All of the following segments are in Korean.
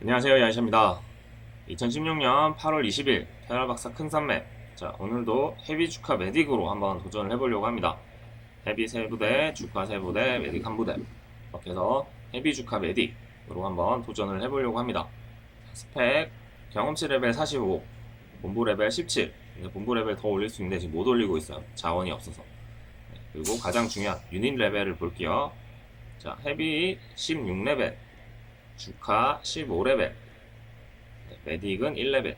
안녕하세요 야이샤입니다. 2016년 8월 20일 테라박사 큰 산맥 자 오늘도 헤비 주카 메딕으로 한번 도전을 해보려고 합니다. 헤비 3부대 주카 3부대 메딕 1부대. 이렇게 해서 헤비 주카 메딕으로 한번 도전을 해보려고 합니다. 스펙 경험치 레벨 45 본부 레벨 17 근데 본부 레벨 더 올릴 수 있는데 지금 못 올리고 있어요. 자원이 없어서. 네, 그리고 가장 중요한 유닛 레벨을 볼게요. 자 헤비 16레벨 주카 15레벨, 메딕은 1레벨.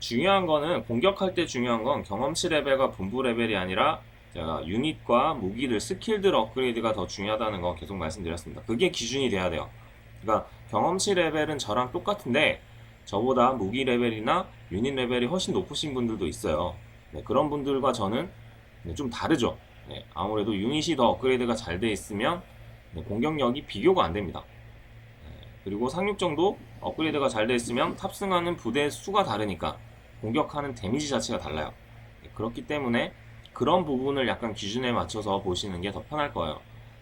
중요한 거는 공격할 때 중요한 건 경험치 레벨과 분부 레벨이 아니라 제가 유닛과 무기들, 스킬들 업그레이드가 더 중요하다는 거 계속 말씀드렸습니다. 그게 기준이 돼야 돼요. 그러니까 경험치 레벨은 저랑 똑같은데 저보다 무기 레벨이나 유닛 레벨이 훨씬 높으신 분들도 있어요. 네, 그런 분들과 저는 네, 좀 다르죠. 네, 아무래도 유닛이 더 업그레이드가 잘 돼 있으면 네, 공격력이 비교가 안 됩니다. 그리고 상륙정도 업그레이드가 잘 돼 있으면 탑승하는 부대 수가 다르니까 공격하는 데미지 자체가 달라요. 네, 그렇기 때문에 그런 부분을 약간 기준에 맞춰서 보시는 게 더 편할 거예요.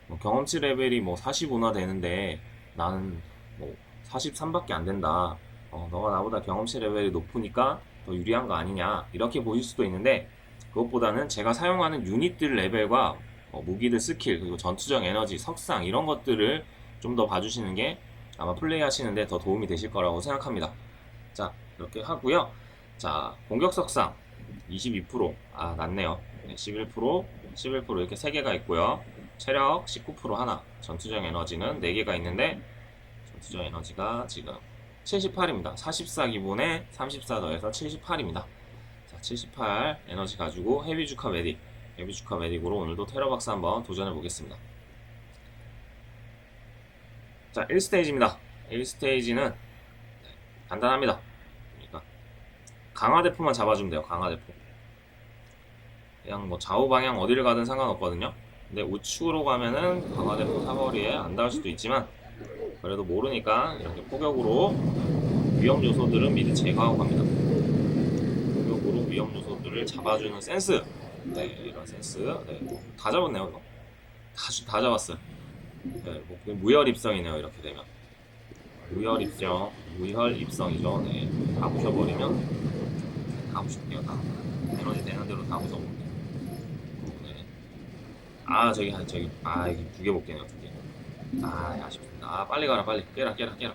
뭐 경험치 레벨이 뭐 45나 되는데 나는 뭐 43밖에 안 된다. 어, 너가 나보다 경험치 레벨이 높으니까 더 유리한 거 아니냐. 이렇게 보실 수도 있는데 그것보다는 제가 사용하는 유닛들 레벨과 어, 무기들 스킬, 그리고 전투적 에너지, 석상 이런 것들을 좀 더 봐주시는 게 아마 플레이 하시는데 더 도움이 되실 거라고 생각합니다. 자, 이렇게 하고요. 자, 공격 석상 22%. 아, 낮네요. 네, 11%, 11% 이렇게 3개가 있고요. 체력 19% 하나. 전투적 에너지는 4개가 있는데 전투적 에너지가 지금 78입니다. 44 기본에 34 더해서 78입니다. 자, 78 에너지 가지고 헤비 주카 메딕, 헤비 주카 메딕으로 오늘도 테러박스 한번 도전해 보겠습니다. 자, 1스테이지입니다. 1스테이지는 간단합니다. 그러니까 강화대포만 잡아주면 돼요. 강화대포. 그냥 뭐 좌우 방향 어디를 가든 상관없거든요. 근데 우측으로 가면은 강화대포 사거리에 안 닿을 수도 있지만 그래도 모르니까 이렇게 포격으로 위험 요소들은 미리 제거하고 갑니다. 포격으로 위험 요소들을 잡아주는 센스. 네, 이런 센스. 네, 다 잡았네요, 이거. 다, 주- 다 잡았어요. 네, 뭐 무혈 입성이네요, 이렇게 되면. 무혈 입성, 무혈 입성이죠. 네, 다 부셔버리면 다 부실게요, 다. 에너지 되는 대로 다 부숴볼게요. 네. 아, 저기, 한 저기, 아, 이게 두개 볼게요, 두 개. 아, 아쉽습니다. 아, 빨리 가라, 빨리. 깨라, 깨라, 깨라.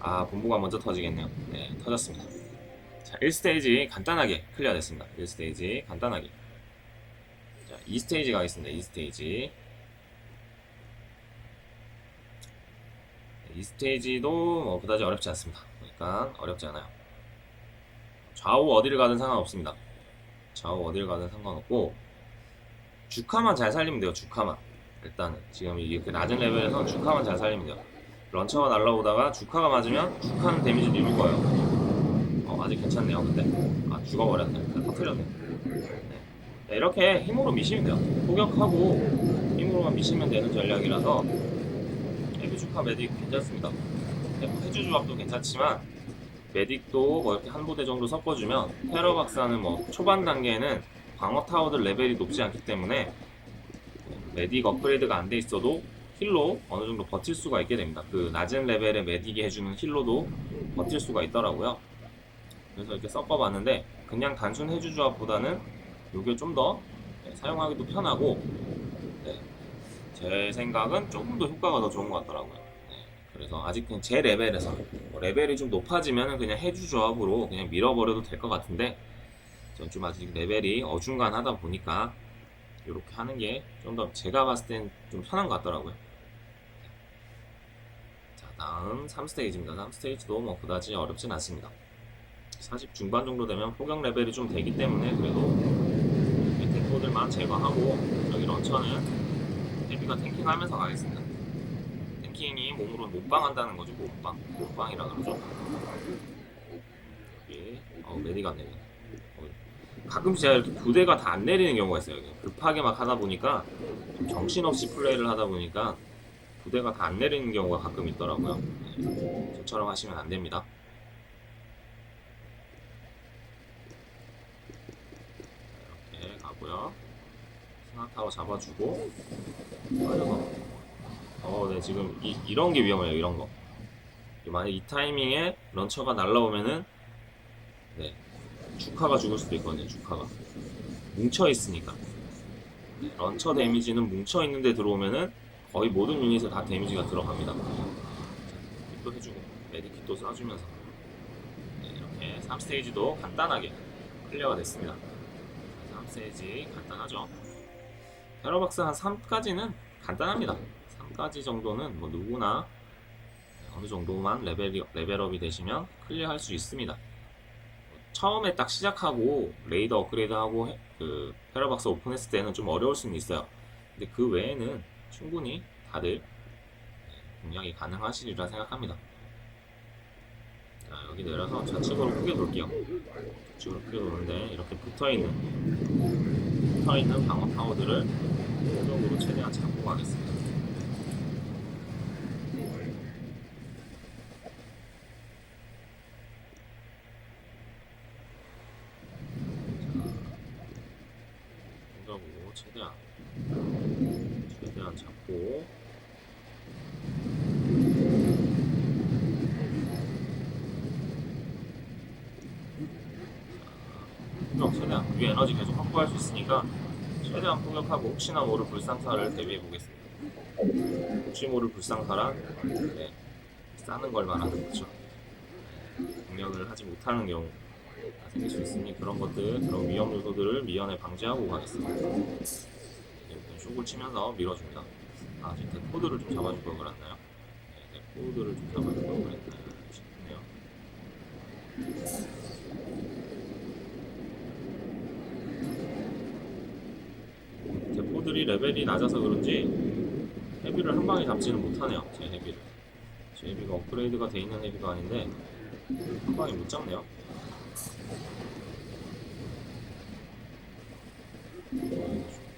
아, 본부가 먼저 터지겠네요. 네, 터졌습니다. 자, 1스테이지 간단하게 클리어 됐습니다. 1스테이지 간단하게. 자, 2스테이지 가겠습니다. 2스테이지. 이 스테이지도 뭐 그다지 어렵지 않습니다. 그러니까 어렵지 않아요. 좌우 어디를 가든 상관없습니다. 좌우 어디를 가든 상관없고 주카만 잘 살리면 돼요. 주카만 일단은 지금 이게 낮은 레벨에서 주카만 잘 살리면 돼요. 런처가 날라오다가 주카가 맞으면 주카는 데미지를 입을 거예요. 어, 아직 괜찮네요. 근데 아 죽어버렸네. 터트렸네. 네, 이렇게 힘으로 미시면 돼요. 포격하고 힘으로만 미시면 되는 전략이라서 헤비주카 메딕 괜찮습니다. 네, 뭐 해주 조합도 괜찮지만 메딕도 뭐 이렇게 한 부대 정도 섞어주면 테러 박사는 뭐 초반 단계에는 방어 타워들 레벨이 높지 않기 때문에 메딕 업그레이드가 안 돼 있어도 힐로 어느 정도 버틸 수가 있게 됩니다. 그 낮은 레벨의 메딕이 해주는 힐로도 버틸 수가 있더라고요. 그래서 이렇게 섞어봤는데 그냥 단순 해주 조합보다는 이게 좀 더 사용하기도 편하고 네, 제 생각은 조금 더 효과가 더 좋은 것 같더라고요. 네, 그래서 아직 그냥 제 레벨에서 뭐 레벨이 좀 높아지면 그냥 해주 조합으로 그냥 밀어버려도 될 것 같은데 전 좀 아직 레벨이 어중간하다 보니까 이렇게 하는 게 좀 더 제가 봤을 땐 좀 편한 것 같더라고요. 자 다음 3스테이지입니다. 3스테이지도 뭐 그다지 어렵진 않습니다. 40 중반 정도 되면 포격 레벨이 좀 되기 때문에 그래도 탱커들만 제거하고 여기 런처는 헤비가 탱킹 하면서 가겠습니다. 탱킹이 몸으로 못방한다는 거죠. 못방. 못방이라 그러죠. 여기 어, 메디가 안 내리네. 어, 가끔씩 제가 이렇게 부대가 다 안 내리는 경우가 있어요. 급하게 막 하다 보니까 좀 정신없이 플레이를 하다 보니까 부대가 다 안 내리는 경우가 가끔 있더라고요. 네, 저처럼 하시면 안 됩니다. 이렇게 스나타워 잡아주고 빠져서 어, 네. 네, 지금 이, 이런 게 위험해요. 이런 거. 만약 이 타이밍에 런처가 날라오면은 네, 주카가 죽을 수도 있거든요. 주카가 뭉쳐 있으니까 네, 런처 데미지는 뭉쳐 있는데 들어오면은 거의 모든 유닛에 다 데미지가 들어갑니다. 또 해주고 메디킷도 쏴주면서 네, 이렇게 3스테이지도 간단하게 클리어가 됐습니다. 3스테이지 간단하죠. 테러박스 한 3까지는 간단합니다. 3까지 정도는 뭐 누구나 어느 정도만 레벨이, 레벨업이 되시면 클리어할 수 있습니다. 처음에 딱 시작하고 레이더 업그레이드하고 해- 그 페러박스 오픈했을 때는 좀 어려울 수는 있어요. 근데 그 외에는 충분히 다들 네, 공략이 가능하시리라 생각합니다. 자, 여기 내려서 좌측으로 크게 돌게요. 좌측으로 크게 도는데 이렇게 붙어있는 붙어있는 방어 파워들을 최적으로 최대한 잡고 가겠습니다. 에너지 계속 확보할 수 있으니까 최대한 공격하고 혹시나 모를 불상사를 대비해 보겠습니다. 혹시 모를 불상사란 네, 싸는 걸 말하는 거죠. 공격을 하지 못하는 경우가 생길 수 있으니 그런 것들, 그런 위험 요소들을 미연에 방지하고 가겠습니다. 일단 쇼을 치면서 밀어줍니다. 아, 지금 데코드를 좀 잡아줄 걸 그랬나요? 네, 데코드를 좀 잡아줄 걸 그랬나요? 싶네요. 레벨이 낮아서 그런지 헤비를 한 방에 잡지는 못하네요. 제 헤비를. 제 헤비가 업그레이드가 돼 있는 헤비가 아닌데 한 방에 못 잡네요.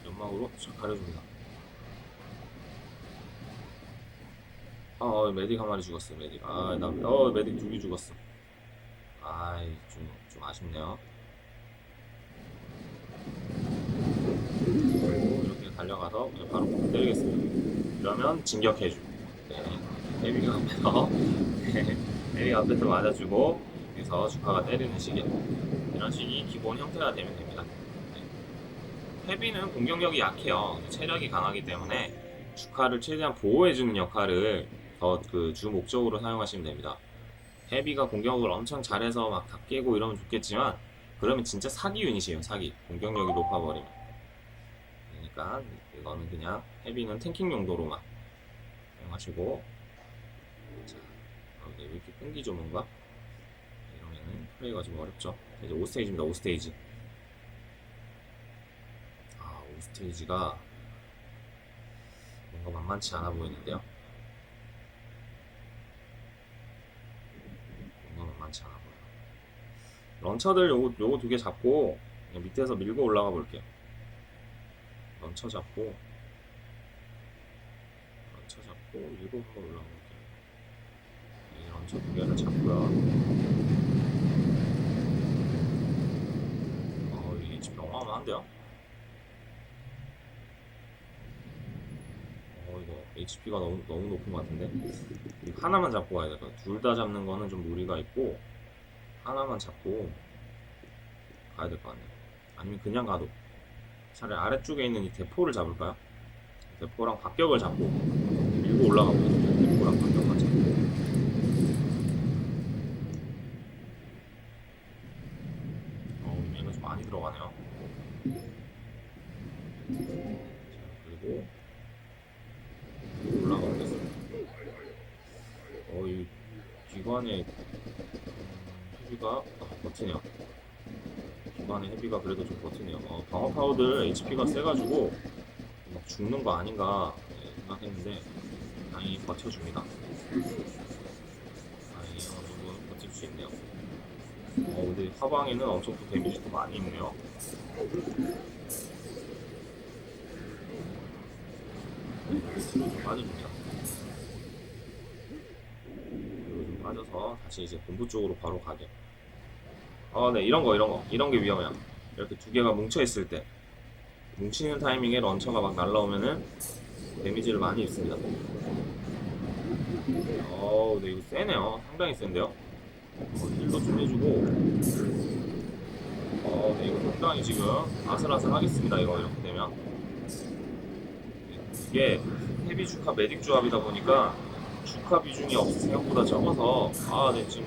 연막으로 쫙 가려줍니다. 아, 어, 메딕 한 마리 죽었어, 메딕. 아, 나, 어, 메딕 두 개 죽었어. 아이, 좀, 좀 아쉽네요. 그리고 이렇게 달려 가서 바로 때리겠습니다. 이러면 진격해주고. 네. 헤비가 앞에서, 네. 헤비가 앞에서 맞아주고, 여기서 주카가 때리는 식의 이런 식이 기본 형태가 되면 됩니다. 네. 헤비는 공격력이 약해요. 체력이 강하기 때문에 주카를 최대한 보호해주는 역할을 더 그 주 목적으로 사용하시면 됩니다. 헤비가 공격을 엄청 잘해서 막 다 깨고 이러면 좋겠지만 그러면 진짜 사기 유닛이에요. 사기. 공격력이 높아버리면. 그러니까 이거는 그냥 헤비는 탱킹 용도로만 사용하시고 자, 아, 근데 왜 이렇게 끊기죠 뭔가? 이러면은 플레이가 좀 어렵죠. 자, 이제 5스테이지입니다. 5스테이지. 아, 5스테이지가 뭔가 만만치 않아 보이는데요. 뭔가 만만치 않아 보여요. 런처들 요거, 요거 두 개 잡고 밑에서 밀고 올라가 볼게요. 런처 잡고 런처 잡고 밀고 한번 올라가 볼게요. 이 런처 두 개를 잡고요. 어, 이게 지금 어마어마한데요? 어, 이거 HP가 너무, 너무 높은 것 같은데? 하나만 잡고 가야 될것 같아요. 둘 다 잡는 거는 좀 무리가 있고, 하나만 잡고 가야 될 것 같네요. 아니면 그냥 가도. 차라리 아래쪽에 있는 이 대포를 잡을까요? 대포랑 박격을 잡고 밀고 올라가 보겠습니다. 대포랑 박격만 잡고. 올라가 보겠습니다. 어, 음, 아, 버티네요. 기관의 헤비가 그래도 좀 버티네요. 어, 방어 파워들 HP가 세가지고 막 죽는 거 아닌가 네, 생각했는데 다행히 버텨줍니다. 다행히 어느 정도 버틸 수 있네요. 어, 근데 화방에는 엄청 또 데미지도 많이 있네요. 네, 뒤로 좀 빠져줍니다. 뒤로 좀 빠져서 다시 이제 본부 쪽으로 바로 가게. 어, 네, 이런 거, 이런 거. 이런 게 위험해요. 이렇게 두 개가 뭉쳐 있을 때. 뭉치는 타이밍에 런처가 막 날라오면은 데미지를 많이 입습니다. 어우, 네, 이거 세네요. 상당히 센데요. 어, 힐도 좀 해주고. 어, 네, 이거 상당히 지금 아슬아슬 하겠습니다. 이거 이렇게 되면. 이게 헤비 주카 메딕 조합이다 보니까 주카 비중이 없, 생각보다 적어서 아, 네, 지금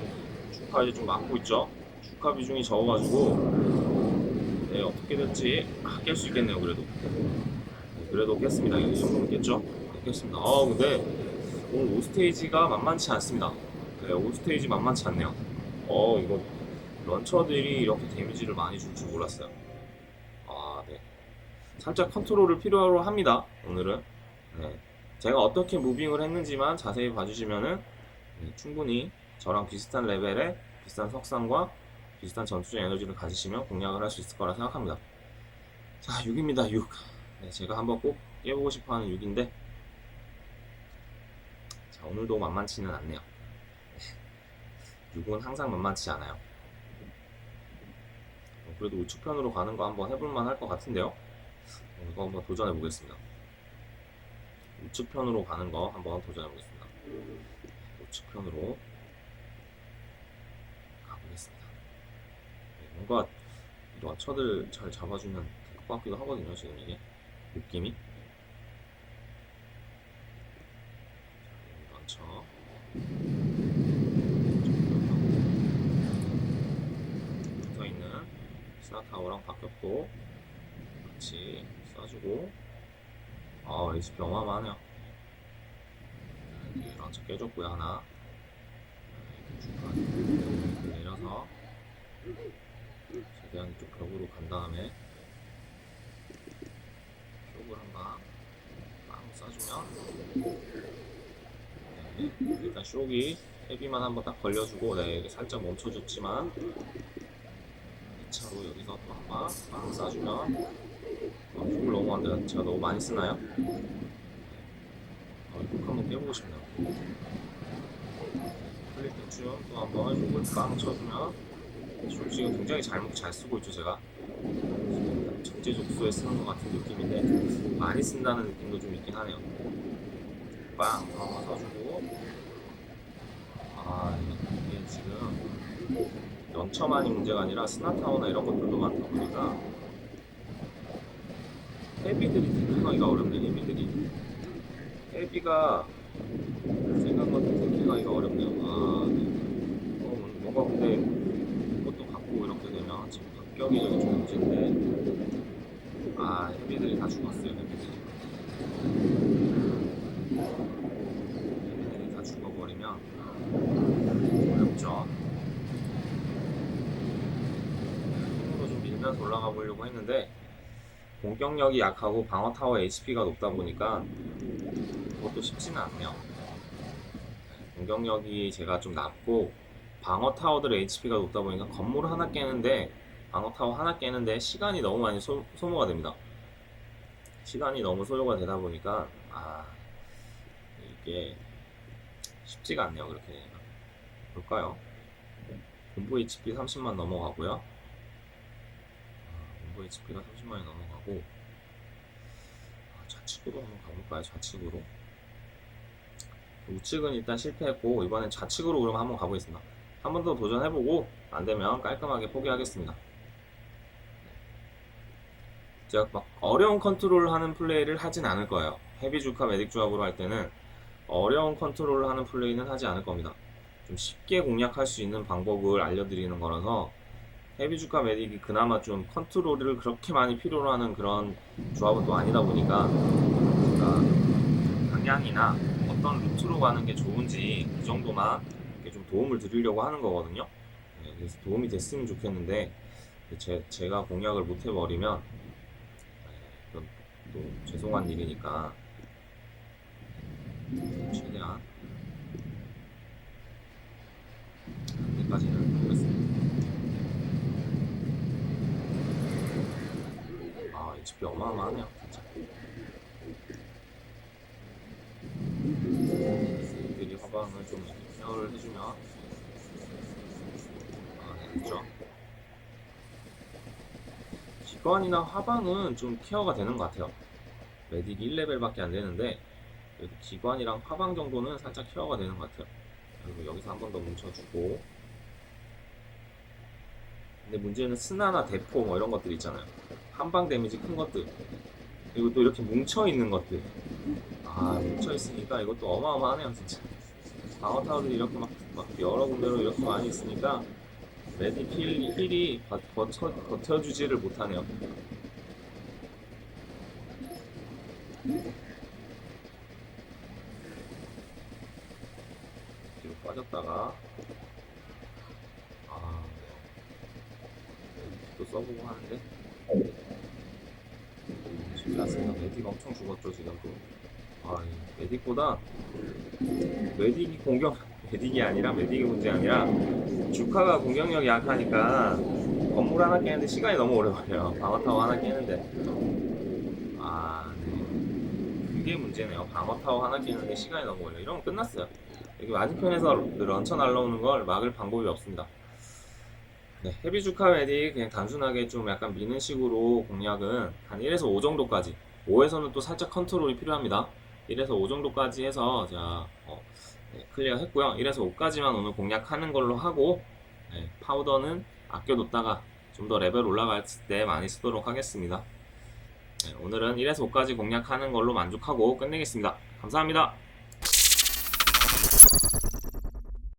주카 이제 좀 막고 있죠. 주카 비중이 적어가지고 네, 어떻게 될지 아, 깰수 있겠네요. 그래도. 네, 그래도 깼습니다. 이 정도면 깼죠? 네, 깼습니다. 아, 근데 오늘 5스테이지가 만만치 않습니다. 네, 5스테이지 만만치 않네요. 어, 이거 런처들이 이렇게 데미지를 많이 줄 줄 몰랐어요. 아, 네. 살짝 컨트롤을 필요로 합니다. 오늘은. 네. 제가 어떻게 무빙을 했는지만 자세히 봐주시면은 네, 충분히 저랑 비슷한 레벨의 비슷한 석상과 비슷한 전투적 에너지를 가지시면 공략을 할 수 있을 거라 생각합니다. 자, 6입니다. 6. 네, 제가 한번 꼭 깨보고 싶어 하는 6인데 자, 오늘도 만만치는 않네요. 6은 항상 만만치 않아요. 어, 그래도 우측편으로 가는 거 한번 해볼만 할 것 같은데요. 어, 이거 한번 도전해 보겠습니다. 우측편으로 가는 거 한번 도전해 보겠습니다. 우측편으로 가보겠습니다. 네, 뭔가 런처들 잘 잡아주면 될 것 같기도 하거든요. 지금 이게 느낌이. 자, 런처. 붙어 있는 스나타워랑 바뀌었고 같이 쏴주고 아 어마어마하네요 여기 런처 깨줬고요 하나 이렇게 내려서 최대한 이쪽 벽으로 간 다음에 쇼을 한방 빵 쏴주면 네, 일단 쇼기 헤비만 한번 딱 걸려주고 네 살짝 멈춰줬지만 2차로 여기서 또 한번 빵 쏴주면 어, 힘을 너무 안 돼. 제가 너무 많이 쓰나요? 어, 꼭 한번 깨보고 싶네요. 클릭 대충 또 한번 이걸 빵 쳐주면 솔직히 굉장히 잘, 잘 쓰고 있죠 제가. 지금 적재적소에 쓰는 것 같은 느낌인데 많이 쓴다는 느낌도 좀 있긴 하네요. 빵 한번 써주고. 아 이게 지금 연처만이 문제가 아니라 스나타워나 이런 것들도 많다 보니까 헤비들이 테킹하기가 어렵네 헤비들이. 헤비가 생각만큼 테킹하기가 어렵네요. 아 네. 어, 뭔가 근데 여기 좀 문제인데 아 헤비들이 다 죽었어요 헤비들이 다 죽어버리면 어렵죠. 힘으로 좀 밀면서 올라가 보려고 했는데 공격력이 약하고 방어 타워 HP가 높다 보니까 그것도 쉽지는 않네요. 공격력이 제가 좀 낮고 방어 타워들의 HP가 높다 보니까 건물 하나 깨는데 방어 타워 하나 깨는데 시간이 너무 많이 소, 소모가 됩니다. 시간이 너무 소요가 되다 보니까 아 이게 쉽지가 않네요. 그렇게 되면 볼까요? 공부 HP 30만 넘어가고요. 아, 공부 HP가 30만이 넘어가고 아, 좌측으로 한번 가볼까요? 좌측으로 우측은 일단 실패했고 이번엔 좌측으로 그럼 한번 가보겠습니다. 한 번 더 도전해보고 안 되면 깔끔하게 포기하겠습니다. 제가 막 어려운 컨트롤을 하는 플레이를 하진 않을 거예요. 헤비 주카 메딕 조합으로 할 때는 어려운 컨트롤을 하는 플레이는 하지 않을 겁니다. 좀 쉽게 공략할 수 있는 방법을 알려드리는 거라서 헤비 주카 메딕이 그나마 좀 컨트롤을 그렇게 많이 필요로 하는 그런 조합은 또 아니다 보니까 방향이나 어떤 루트로 가는 게 좋은지 그 정도만 이렇게 좀 도움을 드리려고 하는 거거든요. 네, 그래서 도움이 됐으면 좋겠는데 제, 제가 공략을 못 해버리면 또 죄송한 일이니까 최대한 한때까지는 보겠습니다. 아, HP 어마어마하네요, 진짜. 이들이 화방을 좀 케어를 해주면 아, 네, 그렇죠. 기관이나 화방은 좀 케어가 되는 것 같아요. 메딕이 1레벨밖에 안 되는데 그래도 기관이랑 화방 정도는 살짝 케어가 되는 것 같아요. 그리고 여기서 한 번 더 뭉쳐주고. 근데 문제는 스나나 대포 뭐 이런 것들 있잖아요. 한방 데미지 큰 것들. 그리고 또 이렇게 뭉쳐 있는 것들. 아, 뭉쳐 있으니까 이것도 어마어마하네요, 진짜. 방어 타워들이 이렇게 막, 막 여러 군데로 이렇게 많이 있으니까 레디 힐, 힐이 버- 버텨, 버텨주지를 못하네요. 뒤로 빠졌다가 아, 또 써보고 하는데 쉽지 않습니다. 메딕 엄청 죽었죠 지금 또. 아, 이 메딕보다 메딕이 공격 메딕이 아니라 메딕이 문제 아니라 주카가 공격력이 약하니까 건물 하나 깨는데 시간이 너무 오래 걸려요. 방어타워 하나 깨는데. 아, 네. 그게 문제네요. 방어타워 하나 깨는데 시간이 너무 걸려. 이러면 끝났어요. 여기 맞은편에서 런처 날라오는 걸 막을 방법이 없습니다. 네, 헤비 주카 메딕 그냥 단순하게 좀 약간 미는 식으로 공략은 한 1에서 5 정도까지 5에서는 또 살짝 컨트롤이 필요합니다. 1에서 5 정도까지 해서 자 어, 네, 클리어 했고요. 1에서 5까지만 오늘 공략하는 걸로 하고 네, 파우더는 아껴뒀다가 좀 더 레벨 올라갔을 때 많이 쓰도록 하겠습니다. 네, 오늘은 1에서 5까지 공략하는 걸로 만족하고 끝내겠습니다. 감사합니다.